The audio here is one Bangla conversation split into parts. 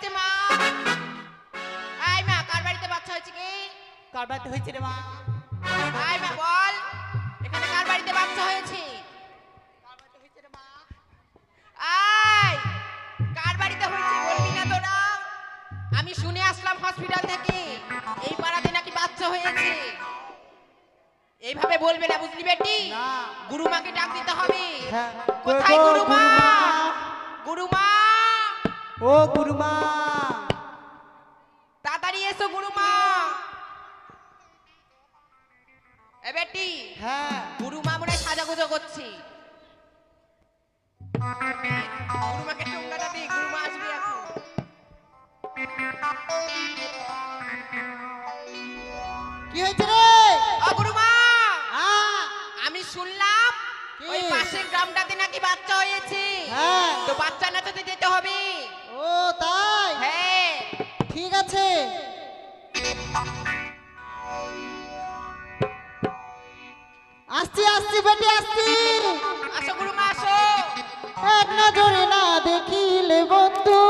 হয়েছে মা? আয় মা কার বাড়িতে বাচ্চা হয়েছে কি? কার বাড়িতে হয়েছে রে মা? আয় মা বল এখানে কার বাড়িতে বাচ্চা হয়েছে? কার বাড়িতে বলবি না আমি শুনে আসলাম হসপিটাল থেকে এই পাড়াতে নাকি বাচ্চা হয়েছে। এইভাবে বলবে না বুঝলি বেটি। গুরুমাকে ডাক দিতে হবে। হ্যাঁ। কোথায় গুরুমা। গুরুমা? ও গুরুমা। তাড়াতাড়ি এসো গুরুমা। এ বেটি হ্যাঁ। গুরুমা মনে সাজাগুজো করছে। গুরুমাকে চুঙ্গাটা দি গুরুমা আসবে এখন। কি হয়েছে রে? ও গুরুমা আ আমি শুনলাম ওই পাশের গ্রামটাতে নাকি বাচ্চা হয়েছে। হ্যাঁ। তো বাচ্চা না নাচাতে যেতে হবে। ও তাই? হ্যাঁ। ঠিক আছে। আসছি আসছি বেটি আসছি। আসো গুরুমা আসো। এক নজরে না দেখিলে বন্ধু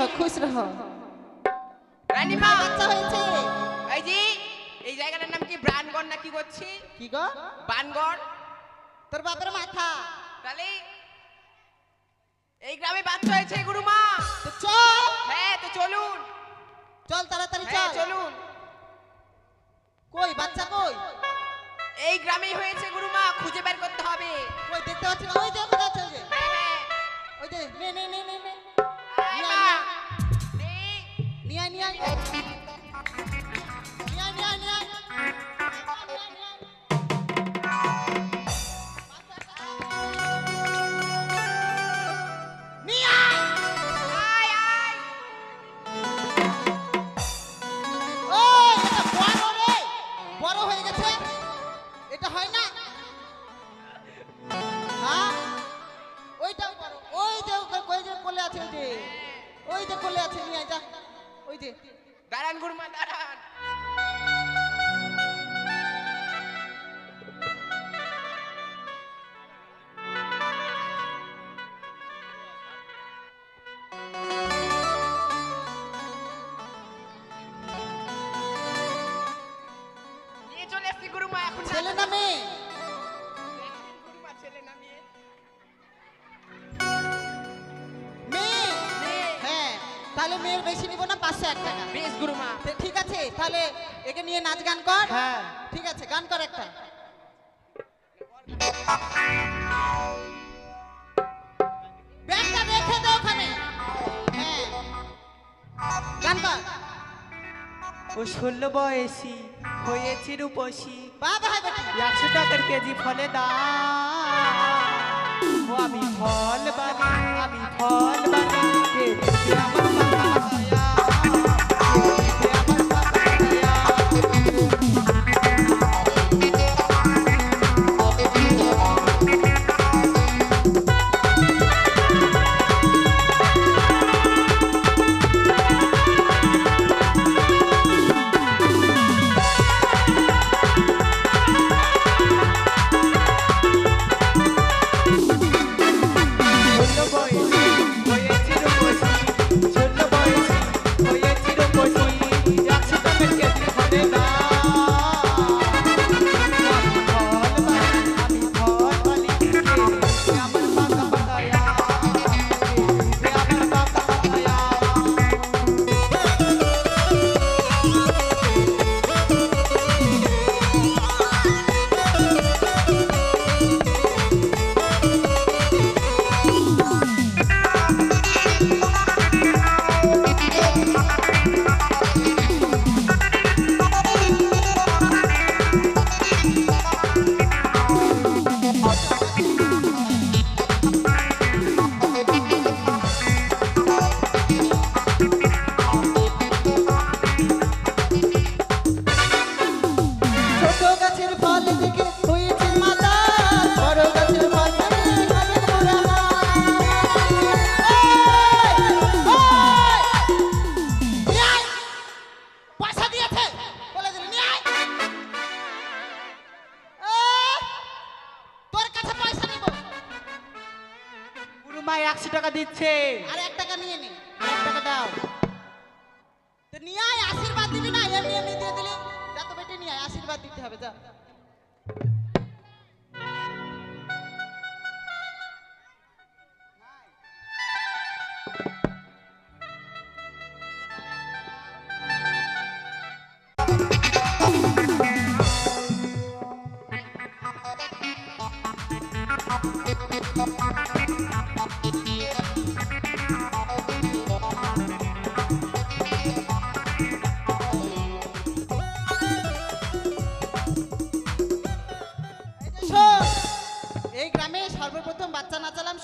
রহ খুশ রহ। রানীমা বাচ্চা হয়েছে? এই যে এই জায়গাটার নাম কি ব্রানগড় না কি করছি? কি গো? বানগড় তোর বাপের মাথা। তাহলে এই গ্রামে বাচ্চা হয়েছে গুরুমা তো চল। হ্যাঁ তো চলুন। চল তাড়াতাড়ি হ্যাঁ চল। চলুন। কই বাচ্চা কই? এই গ্রামেই হয়েছে গুরুমা খুঁজে বের করতে হবে। কই দেখতে পাচ্ছি ওই যে ওই যে। হ্যাঁ হ্যাঁ। ওই যে নে নে নে নে। এর বেশি নিব না পাঁচশো এক টাকা। বেশ গুরুমা ঠিক আছে তাহলে একে নিয়ে নাচ গান কর। হ্যাঁ। ঠিক আছে গান কর একটা। হ্যাঁ। ষোলো বয়সী হয়েছি রূপসী। একশো টাকার কেজি ফলে দাম। আমি ফল বানি আমি ফল বানাই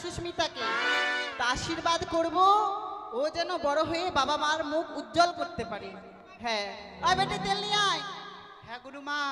সুস্মিতাকে। তা আশীর্বাদ করব, ও যেন বড় হয়ে বাবা মার মুখ উজ্জ্বল করতে পারে। হ্যাঁ। বেটে, তেল নিয়ে আয়। হ্যাঁ গুরু মা।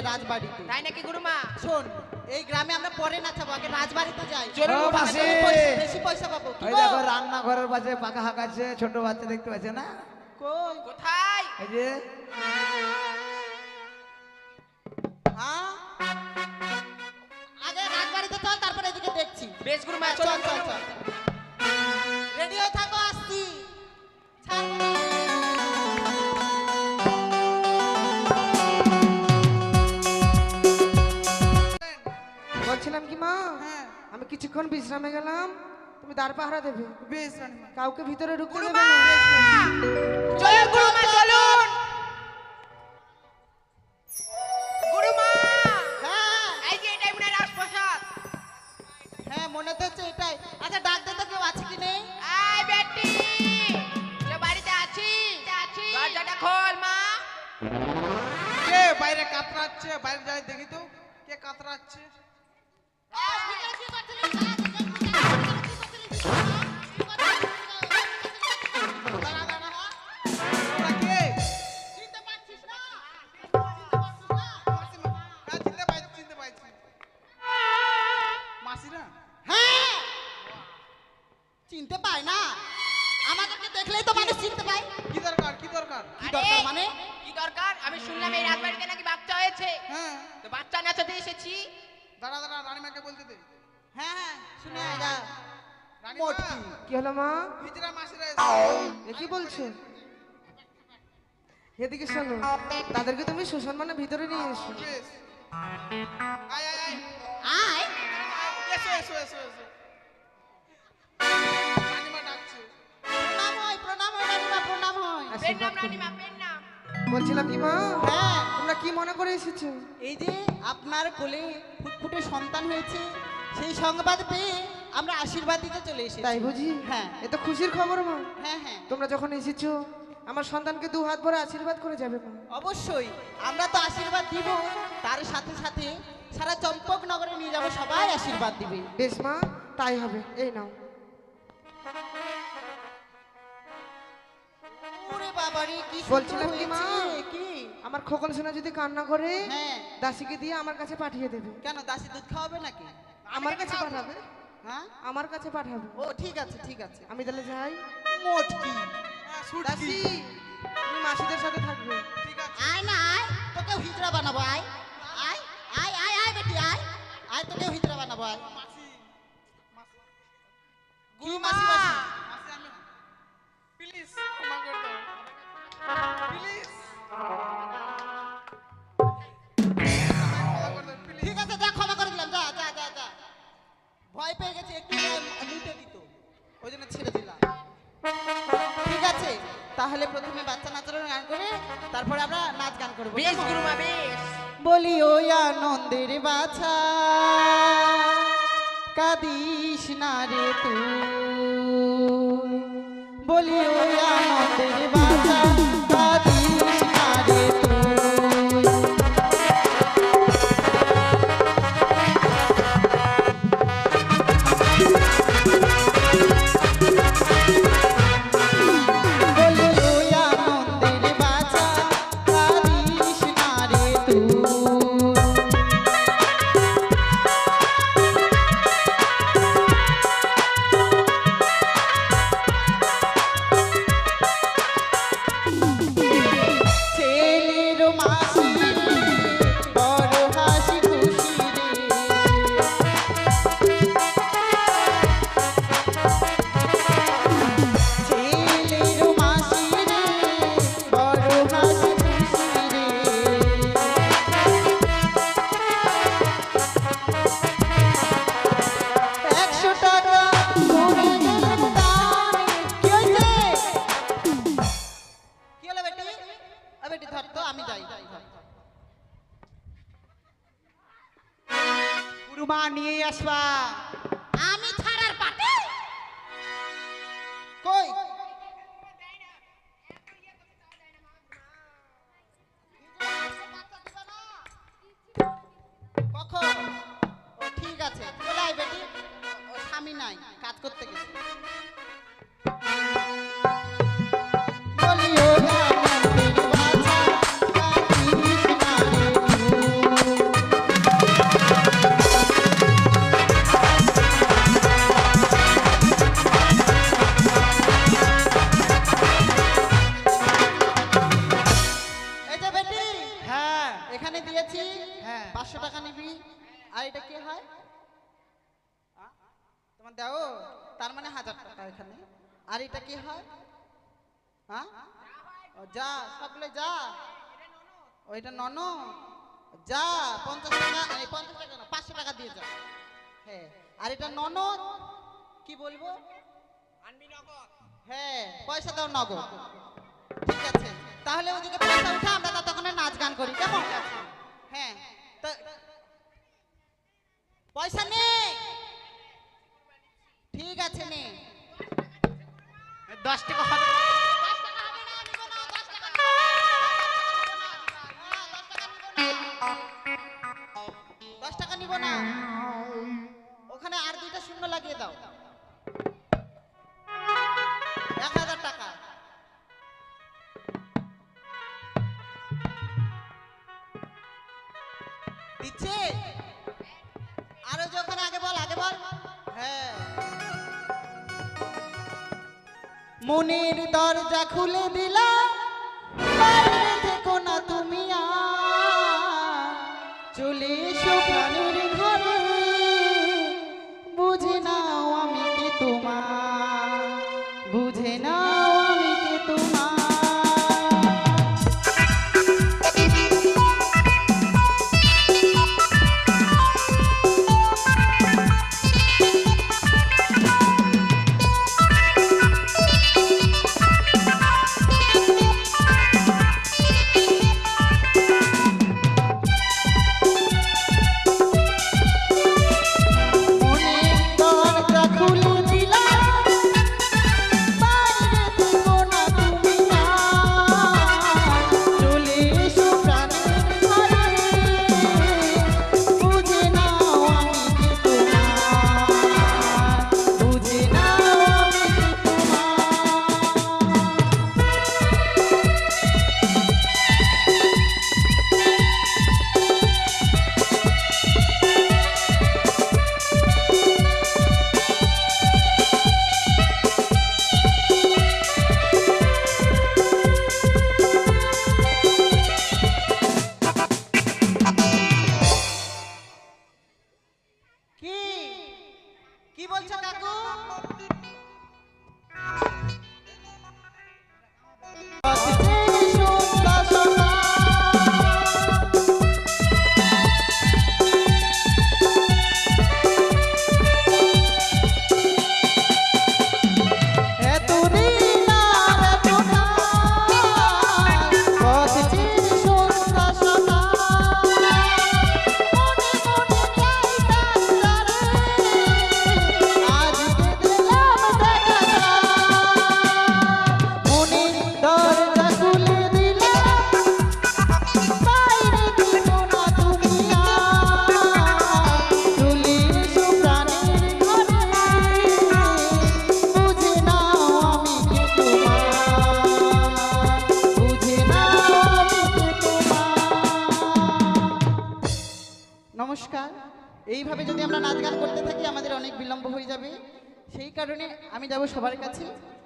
আছে রাজবাড়িতে। তাই নাকি গুরুমা? শোন এই গ্রামে আমরা পরে নাচাবো আগে রাজবাড়িতে যাই। হ্যাঁ, বেশি পয়সা পাবো এই দেখো রান্নাঘরের পাশে পাকা হাঁক আছে ছোট বাচ্চা দেখতে পাচ্ছে না? কই কোথায়? এই যে। হ্যাঁ? আগে রাজবাড়িতে চল তারপর এদিকে দেখছি। বেশ গুরুমা হ্যাঁ, চল। চল চল। রেডি হয়ে থাকো আসছি। ছাড়। আমি কিছুক্ষণ বিশ্রামে গেলাম তুমি দ্বার পাহারা দেবে। বেশ কাউকে ভিতরে ঢুকে দেবে না। চলো। এদিকে শোনো তাদেরকে তুমি সুসম্মানের ভিতরে নিয়ে এসো। আয় আয়। আয় আয় এসো এসো। এসো এসো প্রণাম হয় প্রণাম হয় রানীমা প্রণাম হয়। রানীমা বলছিলাম কি মা? হ্যাঁ। তোমরা কি মনে করে এসেছ? এই যে আপনার কোলে ফুটফুটে সন্তান হয়েছে সেই সংবাদ পেয়ে আমরা আশীর্বাদ দিতে চলে এসেছি। তাই বুঝি? হ্যাঁ। এ তো খুশির খবর মা। হ্যাঁ হ্যাঁ। তোমরা যখন এসেছ আমার সন্তানকে দু হাত ভরে আশীর্বাদ করে যাবে মা অবশ্যই আমরা তো আশীর্বাদ দিব। তার সাথে সাথে সারা চম্পক নগরে নিয়ে যাব সবাই আশীর্বাদ দিবে। বেশ মা তাই হবে এই নাও। কি বলছিলাম কি মা? কি? আমার খোকন সোনা যদি কান্না করে হ্যাঁ। দাসীকে দিয়ে আমার কাছে পাঠিয়ে দেবে। কেন দাসি দুধ খাওয়াবে নাকি? আমার কাছে পাঠাবে। হ্যাঁ? আমার কাছে পাঠাবে। ও ঠিক আছে ঠিক আছে। আমি তাহলে যাই। হ্যাঁ শুটকি দাসী তুমি মাসিদের সাথে থাকবে। ঠিক আছে। আয় না আয়। তোকেও হিজড়া বানাবো আয়। আয় আয় আয় আয় বেটি আয়। আয় তোকেও হিজড়া বানাবো আয়। মাসি মাসি। মাসি মাসি? মাসি আমি প্লিজ ক্ষমা করে দাও। প্লিজ। ক্ষমা করে দাও প্লিজ ঠিক আছে যা ক্ষমা করে দিলাম যা যা যা যা। ভয় পেয়ে গেছে একটু লুটে দিত। ওই জন্য ছেড়ে ঠিক আছে তাহলে প্রথমে বাচ্চা নাচানোর গান করে তারপরে আমরা নাচ গান করব। বেশ গুরুমা বেশ। বলি ওই আনন্দের বাছা কাদিস না রে তুই। বলি ওই আনন্দের বাছা বেটি ধর তো আমি যাই। গুরুমা নিয়ে আসবা। আমি ছাড়ার পাটে? কই? ওইটা নন যা পঞ্চাশ টাকা এই পঞ্চাশ টাকা না পাঁচশো টাকা দিয়ে যা। হ্যাঁ আর এটা নন কি বলব? আনবি নগদ। হ্যাঁ পয়সা দাও নগদ। ঠিক আছে তাহলে ওদিকে পয়সা উঠে আমরা ততক্ষণে নাচ গান করি কেমন? হ্যাঁ তা- পয়সা নেই ঠিক আছে নে। দশ টাকা শূন্য লাগিয়ে দাও। এক হাজার টাকা। দিচ্ছে? আরও যখন আগে বল আগে বল। হ্যাঁ। মনের দরজা খুলে দিলাম। কি বলছো কাকু?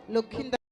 করতে